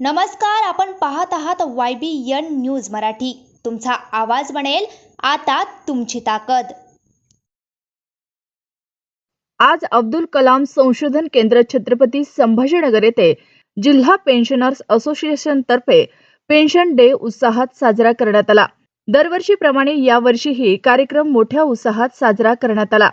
नमस्कार आपण पाहत आहात Y B N news Marathi. तुमचा आवाज बनेल आता तुमची ताकद. आज अब्दुल कलाम संशोधन केंद्र छत्रपती संभाजीनगर येथे जिल्हा पेन्शनर्स असोसिएशन तर्फे पेन्शन डे उत्साहात साजरा करण्यात आला. दरवर्षीप्रमाणे यावर्षीही कार्यक्रम मोठ्या उत्साहात साजरा करण्यात आला.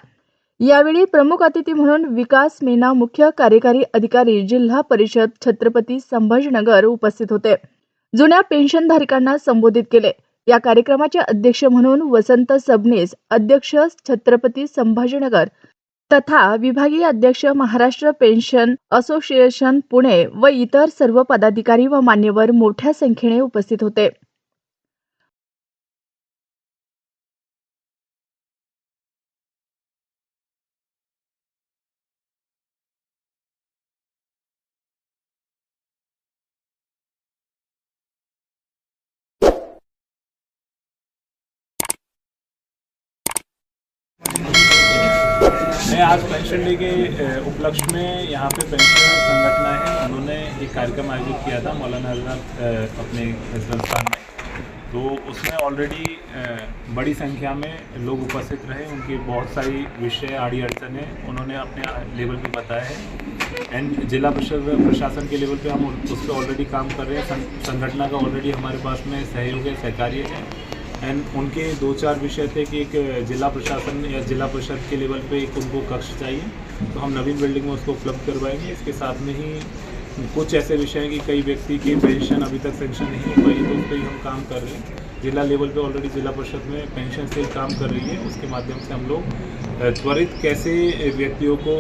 यावेळी प्रमुख अतिथी म्हणून विकास मीना मुख्य कार्यकारी अधिकारी जिल्हा परिषद छत्रपती संभाजीनगर उपस्थित होते. जुन्या पेन्शनधारकांना संबोधित केले. या कार्यक्रमाचे अध्यक्ष म्हणून वसंत सबनीस अध्यक्ष छत्रपती संभाजीनगर तथा विभागीय अध्यक्ष महाराष्ट्र पेन्शन असोसिएशन पुणे व इतर सर्व पदाधिकारी व मान्यवर मोठ्या संख्येने उपस्थित होते. मैं आज पेंशन डे के उपलक्ष्य में यहाँ पे पेंशन संगठन है। उन्होंने एक कार्यक्रम आयोजित किया था मौलाना हज़रत अपने खान में। तो उसमें ऑलरेडी बड़ी संख्या में लोग उपस्थित रहे। उनकी बहुत सारी विषय आड़ी अड़चने उन्होंने अपने लेवल पे बताया है। एंड जिला प्रशासन के लेवल पे हम उस पर ऑलरेडी काम कर रहे हैं। संगठना का ऑलरेडी हमारे पास में सहयोग है, सहकार्य है। एंड उनके दो चार विषय थे कि एक जिला प्रशासन या जिला परिषद के लेवल पे एक उनको कक्ष चाहिए। तो हम नवीन बिल्डिंग में उसको उपलब्ध करवाएंगे। इसके साथ में ही कुछ ऐसे विषय हैं कि कई व्यक्ति की पेंशन अभी तक पेंशन नहीं हो पाई तो उस पर हम काम कर रहे हैं। जिला लेवल पे ऑलरेडी जिला परिषद में पेंशन से काम कर रही है। उसके माध्यम से हम लोग त्वरित कैसे व्यक्तियों को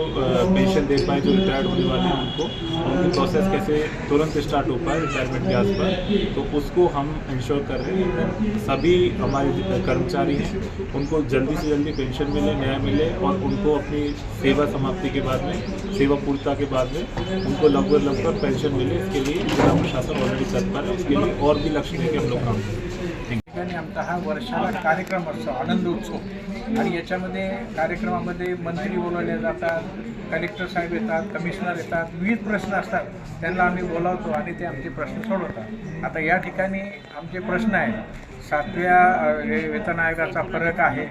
पेंशन दे पाए जो रिटायर्ड होने वाले हैं उनको, उनकी प्रोसेस कैसे तुरंत स्टार्ट हो पाए रिटायरमेंट के आस आसपास तो उसको हम इंश्योर कर रहे हैं। सभी हमारे कर्मचारी हैं, उनको जल्दी से जल्दी पेंशन मिले, न्याय मिले और उनको अपनी सेवा समाप्ति के बाद में, सेवा पूर्णता के बाद में उनको लगभग लगभग पर पेंशन मिले इसके लिए जिला प्रशासन ऑलरेडी तत्पर है। उसके लिए और भी लक्ष्य लेके हम लोग काम करें। ठिकाणी आमचा हा वर्षाला कार्यक्रम असतो आनंद उत्सव। आणि याच्यामध्ये कार्यक्रमामध्ये मंत्री बोलवले जातात कलेक्टर साहेब येतात कमिशनर येतात विविध प्रश्न असतात. त्यांना आम्ही बोलावतो आणि ते आमचे प्रश्न सोडवतात. आता या ठिकाणी आमचे प्रश्न आहेत. सातव्या हे वेतन आयोगाचा फरक आहे.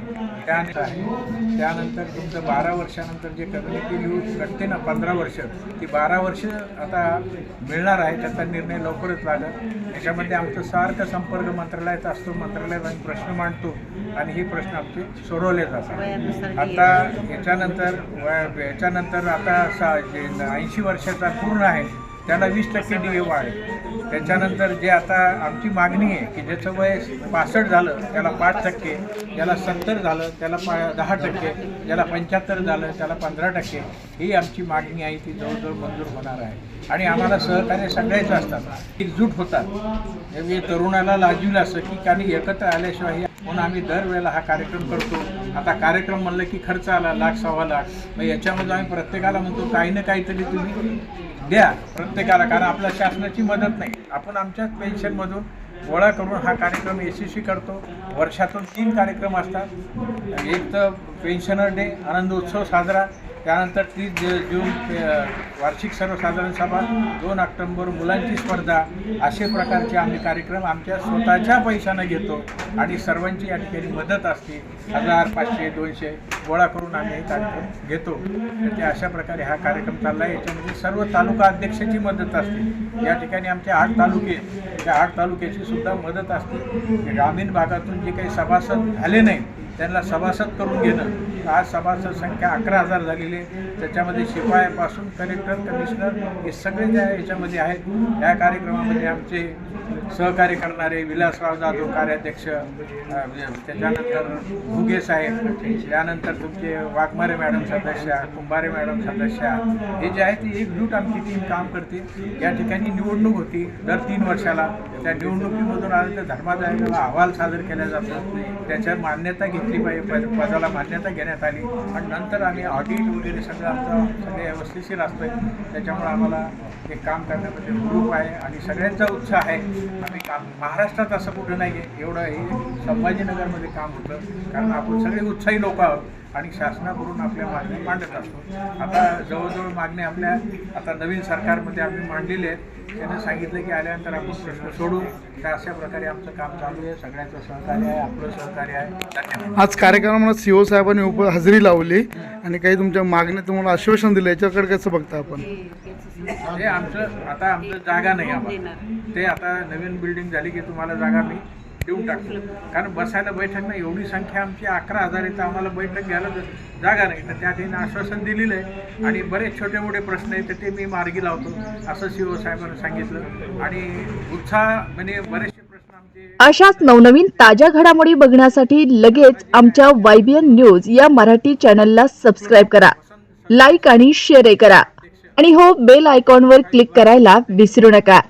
त्यानंतर आहे. त्यानंतर तुमचं बारा वर्षानंतर जे कम्युनिटी लीव घटते ना पंधरा वर्ष. ती बारा वर्ष आता मिळणार आहे त्याचा निर्णय लवकरच लागत याच्यामध्ये आमचं सारखं संपर्क मंत्रालयात असतो. मंत्रालयात आम्ही प्रश्न मांडतो आणि हे प्रश्न आमचे सोडवले जातात. आता याच्यानंतर याच्यानंतर आता सा ऐंशी वर्षाचा पूर्ण आहे त्याला वीस टक्के डी ए वाढ त्याच्यानंतर जे आता आमची मागणी आहे की ज्याचं वय पासष्ट झालं त्याला पाच टक्के ज्याला सत्तर झालं त्याला पा दहा टक्के ज्याला पंच्याहत्तर झालं त्याला पंधरा टक्के ही आमची मागणी आहे ती जवळजवळ मंजूर होणार आहे. आणि आम्हाला सहकार्य सगळेच असतात एकजूट होतात. म्हणजे तरुणाला लाजील असं की काही एकत्र आल्याशिवाय म्हणून आम्ही दरवेळेला हा कार्यक्रम करतो. आता कार्यक्रम म्हणलं की खर्च आला लाख सव्वा लाख. मग याच्यामध्ये आम्ही प्रत्येकाला म्हणतो काही ना काहीतरी तुम्ही द्या प्रत्येकाला कारण आपल्या शासनाची मदत नाही. आपण आमच्याच पेन्शनमधून गोळा करून हा कार्यक्रम यशस्वी करतो. वर्षातून तीन कार्यक्रम असतात. एक तर पेन्शनर डे आनंद उत्सव साजरा त्यानंतर तीस जून वार्षिक सर्वसाधारण सभा दोन ऑक्टोंबर मुलांची स्पर्धा असे प्रकारचे आम्ही कार्यक्रम आमच्या स्वतःच्या पैशानं घेतो आणि सर्वांची या ठिकाणी मदत असते. हजार पाचशे दोनशे गोळा करून आम्ही हे कार्यक्रम घेतो. ते अशा प्रकारे हा कार्यक्रम चालला आहे याच्यामध्ये सर्व तालुका अध्यक्षाची मदत असते. या ठिकाणी आमचे आठ तालुके आहेत. त्या आठ तालुक्याची सुद्धा मदत असते. ग्रामीण भागातून जे काही सभासद झाले नाही त्यांना सभासद करून घेणं. आज सभासद संख्या अकरा हजार झालेली आहे. त्याच्यामध्ये शिपायापासून कलेक्टर कमिशनर हे सगळे ज्या याच्यामध्ये आहेत या कार्यक्रमामध्ये आमचे सहकार्य करणारे विलासराव जाधव कार्याध्यक्ष म्हणजे त्याच्यानंतर भुगे साहेब त्यानंतर तुमचे वाघमारे मॅडम सदस्य कुंभारे मॅडम सदस्य हे जे आहे ती एकजूट आमची टीम काम करते. या ठिकाणी निवडणूक होती दर तीन वर्षाला. त्या निवडणुकीमधून आलं तर धर्मादायाला अहवाल सादर केला जातो. त्याच्यावर मान्यता घेतली पाहिजे पद- पदाला मान्यता घेण्यात आली. आणि नंतर आम्ही ऑडिट वगैरे सगळं आमचं सगळे व्यवस्थिशीर असतं त्याच्यामुळे आम्हाला हे काम करण्यामध्ये ग्रुप आहे आणि सगळ्यांचा उत्साह आहे. आम्ही काम महाराष्ट्रात असं कुठं नाही आहे एवढं हे संभाजीनगरमध्ये काम होतं. कारण आपण सगळे उत्साही लोक आहोत. आणि शासनाकडून आपल्या मागण्या मांडत असतो. आता जवळजवळ मागण्या आपल्या आता नवीन सरकारमध्ये आम्ही मांडलेले आहेत. त्यानं सांगितलं की आल्यानंतर आपण प्रश्न सोडू. तर अशा प्रकारे आमचं काम चालू आहे. सगळ्यांचं सहकार्य आहे. आपलं सहकार्य आहे. आज कार्यक्रमाला सीओ साहेबांनी उप हजेरी लावली आणि काही तुमच्या मागण्या तुम्हाला आश्वासन दिलं याच्याकडे कसं बघता आपण? हे आमचं आता आमचं जागा नाही आम्हाला. ते आता नवीन बिल्डिंग झाली की तुम्हाला जागा मी देऊन टाकतो कारण बसायला बैठक नाही एवढी संख्या आमची अकरा हजार आहे तर आम्हाला बैठक घ्यायला जागा नाही. तर त्या ठिकाणी आश्वासन दिलेलं आहे. आणि बरेच छोटे मोठे प्रश्न आहेत तर ते मी मार्गी लावतो असं सी ओ साहेबांनी सांगितलं. आणि उत्साह म्हणजे बरेचसे प्रश्न आमचे अशाच नवनवीन ताज्या घडामोडी बघण्यासाठी लगेच आमच्या वायबीएन न्यूज या मराठी चॅनलला सबस्क्राईब करा. लाईक आणि शेअरही करा. आणि हो बेल आयकॉनवर क्लिक करायला विसरू नका.